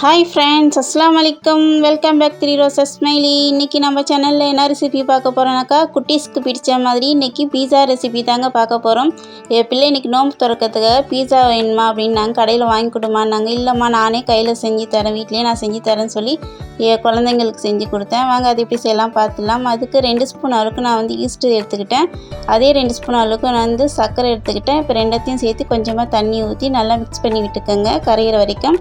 Hi friends அஸ்லாம் வலைக்கம் welcome back three roses smiley இன்றைக்கி நம்ம சேனலில் என்ன ரெசிபி பார்க்க போகிறோம்னாக்கா குட்டீஸ்க்கு பிடிச்ச மாதிரி இன்றைக்கி பீஸா ரெசிபி தாங்க பார்க்க போகிறோம் என் பிள்ளை இன்றைக்கி நோம்பு திறக்கிறதுக்கு பீஸா வேணுமா அப்படின்னு நாங்கள் கடையில் வாங்கி கொடுமான்னாங்க. இல்லைம்மா நானே கையில் செஞ்சு தரேன் வீட்லேயே நான் செஞ்சு தரேன்னு சொல்லி என் குழந்தைங்களுக்கு செஞ்சு கொடுத்தேன். வாங்க அது எப்படி செய்யலாம் பார்த்துலாம் அதுக்கு ரெண்டு ஸ்பூன் அளவுக்கு நான் வந்து ஈஸ்ட்டு எடுத்துக்கிட்டேன். அதே ரெண்டு ஸ்பூன் அளவுக்கு நான் வந்து சர்க்கரை எடுத்துக்கிட்டேன். இப்போ ரெண்டத்தையும் சேர்த்து கொஞ்சமாக தண்ணி ஊற்றி நல்லா மிக்ஸ் பண்ணி விட்டுக்கோங்க கரையிற வரைக்கும்.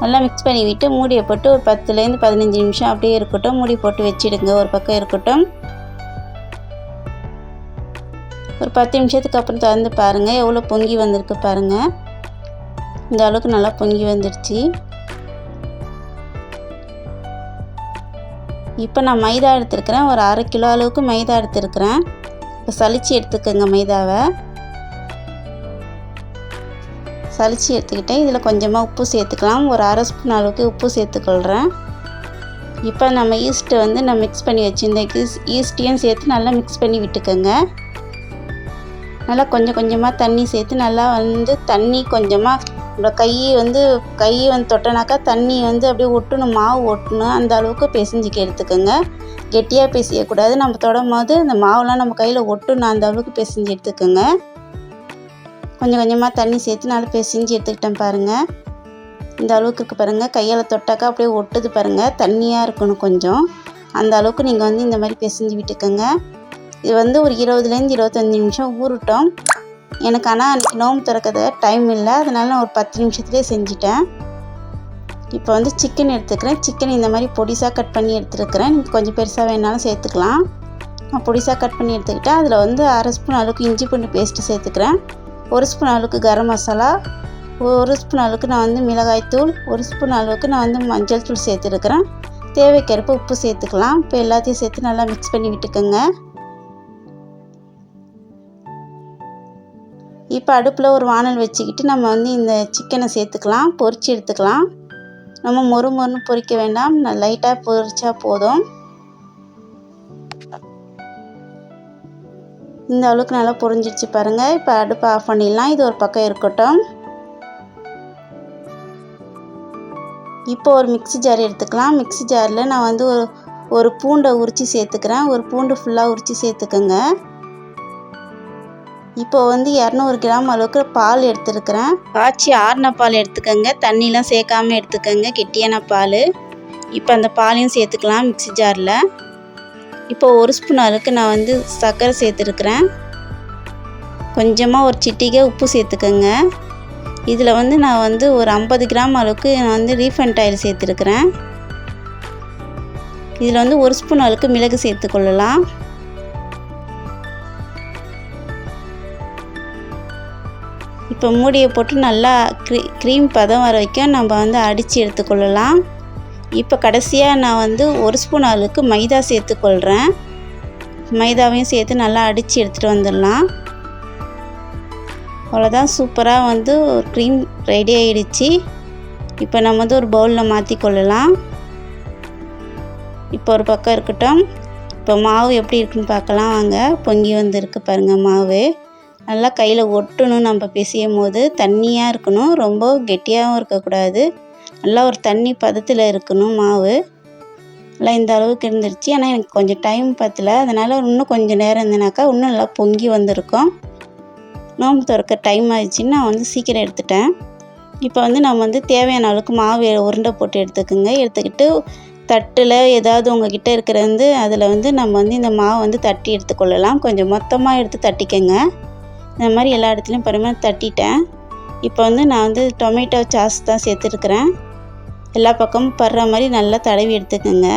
நல்லா மிக்ஸ் பண்ணி விட்டு மூடியை போட்டு ஒரு பத்துலேருந்து பதினஞ்சு நிமிஷம் அப்படியே இருக்கட்டும். மூடி போட்டு வச்சிடுங்க. ஒரு பக்கம் இருக்கட்டும். ஒரு பத்து நிமிஷத்துக்கு அப்புறம் திறந்து பாருங்கள் எவ்வளோ பொங்கி வந்திருக்கு பாருங்கள் இந்த அளவுக்கு நல்லா பொங்கி வந்துடுச்சு இப்போ நான் மைதா எடுத்துருக்கிறேன். ஒரு அரை கிலோ அளவுக்கு மைதா எடுத்துருக்கிறேன். இப்போ சளிச்சு எடுத்துக்கோங்க மைதாவை. சளிச்சு எடுத்துக்கிட்டேன். இதில் கொஞ்சமாக உப்பு சேர்த்துக்கலாம். ஒரு அரை ஸ்பூன் அளவுக்கு உப்பு சேர்த்துக்கொள்கிறேன். இப்போ நம்ம ஈஸ்ட்டை வந்து நான் மிக்ஸ் பண்ணி வச்சுருந்த ஈஸ் ஈஸ்ட்டையும் சேர்த்து நல்லா மிக்ஸ் பண்ணி விட்டுக்கோங்க. நல்லா கொஞ்சம் கொஞ்சமாக தண்ணி சேர்த்து நல்லா வந்து தண்ணி கொஞ்சமாக நம்ம கை வந்து கை வந்து தொட்டனாக்கா தண்ணி வந்து அப்படியே ஒட்டணும் மாவு ஒட்டணும். அந்த அளவுக்கு பிசைஞ்சிக்க எடுத்துக்கோங்க. கெட்டியாக பிசையக்கூடாது. நம்ம தொடும் போது அந்த மாவுலாம் நம்ம கையில் ஒட்டணும் அந்த அளவுக்கு பிசைஞ்சு எடுத்துக்கோங்க. கொஞ்சம் கொஞ்சமாக தண்ணி சேர்த்து நல்லா பிசைஞ்சு எடுத்துக்கிட்டேன் பாருங்கள் இந்த அளவுக்கு இருக்குது பாருங்கள் கையால் தொட்டாக்கா அப்படியே ஒட்டுது பாருங்கள் தண்ணியாக இருக்கணும் கொஞ்சம். அந்த அளவுக்கு நீங்கள் வந்து இந்த மாதிரி பிசைஞ்சு விட்டுக்கோங்க. இது வந்து ஒரு இருபதுலேருந்து இருபத்தஞ்சி நிமிஷம் ஊறட்டும். எனக்கு ஆனால் அன்றைக்கி நோம்பு திறக்கிறது டைம் இல்லை. அதனால நான் ஒரு பத்து நிமிஷத்துலேயே செஞ்சுட்டேன். இப்போ வந்து சிக்கன் எடுத்துக்கிறேன். சிக்கன் இந்த மாதிரி பொடிசாக கட் பண்ணி எடுத்துருக்கிறேன். நீங்கள் கொஞ்சம் பெருசாக வேணாலும் சேர்த்துக்கலாம். நான் பொடிசாக கட் பண்ணி எடுத்துக்கிட்டேன். அதில் வந்து அரை ஸ்பூன் அளவுக்கு இஞ்சி பூண்டு பேஸ்ட்டு சேர்த்துக்கிறேன். ஒரு ஸ்பூன் அளவுக்கு கரம் மசாலா ஒரு ஸ்பூன் அளவுக்கு நான் வந்து மிளகாய்த்தூள் ஒரு ஸ்பூன் அளவுக்கு நான் வந்து மஞ்சள் தூள் சேர்த்துருக்குறேன். தேவைக்கேற்ப உப்பு சேர்த்துக்கலாம். இப்போ எல்லாத்தையும் சேர்த்து நல்லா மிக்ஸ் பண்ணி விட்டுக்கோங்க. இப்போ அடுப்பில் ஒரு வானல் வச்சுக்கிட்டு நம்ம வந்து இந்த சிக்கனை சேர்த்துக்கலாம். பொறிச்சு எடுத்துக்கலாம். நம்ம மொறு மொறுன்னு பொரிக்க வேண்டாம். லைட்டாக பொறிச்சா போதும். இந்த அளவுக்கு நல்லா பொரிஞ்சிடுச்சு பாருங்கள் இப்போ அடுப்பை ஆஃப் பண்ணிடலாம். இது ஒரு பக்கம் இருக்கட்டும். இப்போ ஒரு மிக்ஸி ஜார் எடுத்துக்கலாம். மிக்ஸி ஜாரில் நான் வந்து ஒரு ஒரு பூண்டை உரித்து சேர்த்துக்கிறேன். ஒரு பூண்டு ஃபுல்லாக உரித்து சேர்த்துக்கோங்க. இப்போ வந்து இரநூறு கிராம் அளவுக்கு பால் எடுத்துருக்கிறேன். காய்ச்சி ஆறின பால் எடுத்துக்கோங்க. தண்ணிலாம் சேர்க்காம எடுத்துக்கோங்க. கெட்டியான பால். இப்போ அந்த பாலையும் சேர்த்துக்கலாம் மிக்ஸி ஜாரில் இப்போ ஒரு ஸ்பூன் அளவுக்கு நான் வந்து சர்க்கரை சேர்த்துருக்குறேன். கொஞ்சமாக ஒரு சிட்டிகை உப்பு சேர்த்துக்கோங்க. இதில் வந்து நான் வந்து ஒரு ஐம்பது கிராம் அளவுக்கு நான் வந்து ரீஃபண்ட் ஆயில் சேர்த்துருக்குறேன். இதில் வந்து ஒரு ஸ்பூன் அளவுக்கு மிளகு சேர்த்துக்கொள்ளலாம். இப்போ மூடியை போட்டு நல்லா க்ரீ க்ரீம் பதம் வர வரைக்கும் நம்ம வந்து அடித்து எடுத்துக்கொள்ளலாம். இப்போ கடைசியாக நான் வந்து ஒரு ஸ்பூன் அளவுக்கு மைதா சேர்த்துக்கொள்கிறேன். மைதாவையும் சேர்த்து நல்லா அடித்து எடுத்துகிட்டு வந்துடலாம். அவ்வளோதான் சூப்பராக வந்து ஒரு க்ரீம் ரெடி ஆகிடுச்சு இப்போ நம்ம வந்து ஒரு பவுலில் மாற்றி கொள்ளலாம். இப்போ ஒரு பக்கம் இருக்கட்டும். இப்போ மாவு எப்படி இருக்குன்னு பார்க்கலாம் வாங்க. பொங்கி வந்துருக்கு பாருங்கள் மாவு. நல்லா கையில் ஒட்டணும் நம்ம பிசையும் போது. தண்ணியாக இருக்கணும். ரொம்ப கெட்டியாகவும் இருக்கக்கூடாது. நல்லா ஒரு தண்ணி பதத்தில் இருக்கணும் மாவு. நல்லா இந்த அளவுக்கு இருந்துருச்சு. ஆனால் எனக்கு கொஞ்சம் டைம் பத்தல. அதனால் இன்னும் கொஞ்சம் நேரம் இருந்தனாக்கா இன்னும் நல்லா பொங்கி வந்திருக்கும். நோம்பு திறக்க டைம் ஆயிடுச்சின்னு நான் வந்து சீக்கிரம் எடுத்துட்டேன். இப்போ வந்து நம்ம வந்து தேவையான அளவுக்கு மாவு உருண்டை போட்டு எடுத்துக்கோங்க. எடுத்துக்கிட்டு தட்டில் ஏதாவது உங்ககிட்ட இருக்கிற வந்து அதில் வந்து நம்ம வந்து இந்த மாவை வந்து தட்டி எடுத்துக்கொள்ளலாம். கொஞ்சம் மொத்தமாக எடுத்து தட்டிக்கங்க. இந்த மாதிரி எல்லா இடத்துலையும் பரவாயில்ல தட்டிட்டேன். இப்போ வந்து நான் வந்து டொமேட்டோ சாஸ் தான் சேர்த்துருக்குறேன். எல்லா பக்கமும் படுற மாதிரி நல்லா தடவி எடுத்துக்கோங்க.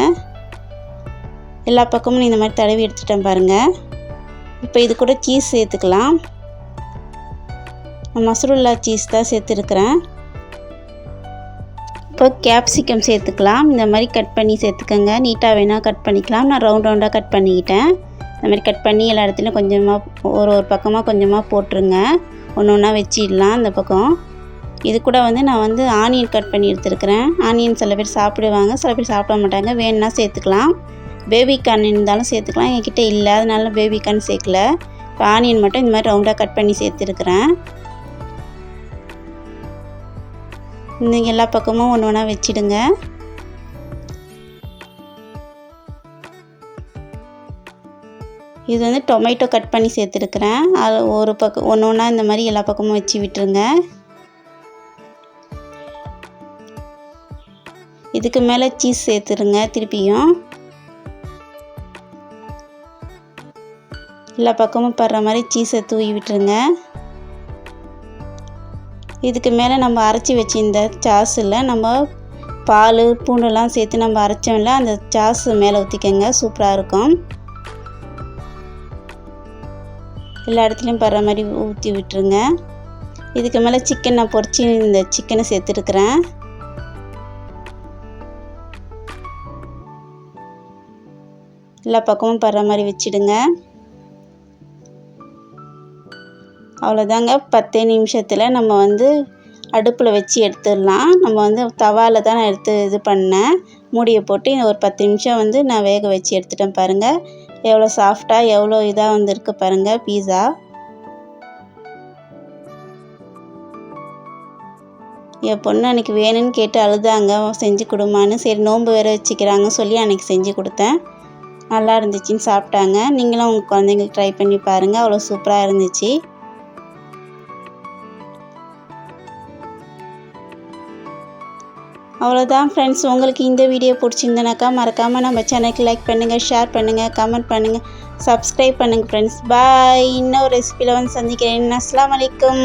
எல்லா பக்கமும் இந்த மாதிரி தடவி எடுத்துட்டேன் பாருங்கள் இப்போ இது கூட சீஸ் சேர்த்துக்கலாம். மசருல்லா சீஸ் தான் சேர்த்துருக்குறேன். இப்போ கேப்சிகம் சேர்த்துக்கலாம். இந்த மாதிரி கட் பண்ணி சேர்த்துக்கோங்க. நீட்டாக வேணால் கட் பண்ணிக்கலாம். நான் ரவுண்ட் ரவுண்டாக கட் பண்ணிக்கிட்டேன். இந்த மாதிரி கட் பண்ணி எல்லா இடத்துலையும் கொஞ்சமாக ஒரு ஒரு பக்கமாக கொஞ்சமாக போட்டுருங்க. ஒன்று ஒன்றா வச்சிடலாம் இந்த பக்கம். இது கூட வந்து நான் வந்து ஆனியன் கட் பண்ணி எடுத்துருக்கிறேன். ஆனியன் சில பேர் சாப்பிடுவாங்க சில பேர் சாப்பிட மாட்டாங்க. வேணுன்னா சேர்த்துக்கலாம். பேபி கார்ன் இருந்தாலும் சேர்த்துக்கலாம். என்கிட்ட இல்லை அதனால பேபி கார்ன் சேர்க்கல. இப்போ ஆனியன் மட்டும் இந்த மாதிரி ரவுண்டாக கட் பண்ணி சேர்த்துருக்குறேன். இந்த எல்லா பக்கமும் ஒன்று ஒன்றா வச்சிடுங்க. இது வந்து டொமேட்டோ கட் பண்ணி சேர்த்துருக்குறேன். அது ஒரு பக்கம் ஒன்று ஒன்றா இந்த மாதிரி எல்லா பக்கமும் வச்சு விட்டுருங்க. இதுக்கு மேலே சீஸ் சேர்த்துருங்க திருப்பியும். எல்லா பக்கமும் படுற மாதிரி சீஸை தூவி விட்டுருங்க. இதுக்கு மேலே நம்ம அரைச்சி வச்சிருந்த சாஸில் நம்ம பால் பூண்டுலாம் சேர்த்து நம்ம அரைச்சோம்ல அந்த சாஸ் மேலே ஊற்றிக்கங்க சூப்பராக இருக்கும். எல்லா இடத்துலையும் படுற மாதிரி ஊற்றி விட்டுருங்க. இதுக்கு மேலே சிக்கன் நான் பொறிச்சி இந்த சிக்கனை சேர்த்துருக்குறேன். எல்லா பக்கமும் படுற மாதிரி வச்சுடுங்க. அவ்வளோதாங்க. பத்தே நிமிஷத்தில் நம்ம வந்து அடுப்பில் வச்சு எடுத்துடலாம். நம்ம வந்து தவாவில் தான் நான் எடுத்து இது பண்ணேன். மூடியை போட்டு ஒரு பத்து நிமிஷம் வந்து நான் வேக வச்சு எடுத்துட்டேன் பாருங்கள் எவ்வளோ சாஃப்டாக எவ்வளோ இதாக வந்திருக்கு பாருங்கள் பீஸா என் பொண்ணு அன்றைக்கி வேணும்னு கேட்டு அழுதாங்க. செஞ்சு கொடுமான்னு. சரி நோன்பு வேறு வச்சுக்கிறாங்க சொல்லி அன்றைக்கி செஞ்சு கொடுத்தேன். நல்லா இருந்துச்சுன்னு சாப்பிட்டாங்க. நீங்களும் உங்கள் குழந்தைங்களுக்கு ட்ரை பண்ணி பாருங்கள் அவ்வளோ சூப்பராக இருந்துச்சு. அவ்வளோதான் ஃப்ரெண்ட்ஸ் உங்களுக்கு இந்த வீடியோ பிடிச்சிருந்தனாக்கா மறக்காமல் நம்ம சேனலுக்கு லைக் பண்ணுங்கள் ஷேர் பண்ணுங்கள் கமெண்ட் பண்ணுங்கள் சப்ஸ்கிரைப் பண்ணுங்கள் ஃப்ரெண்ட்ஸ் பாய் இன்னொரு ரெசிபியில் வந்து சந்திக்கிறேன். அஸ்லாம் வலைக்கம்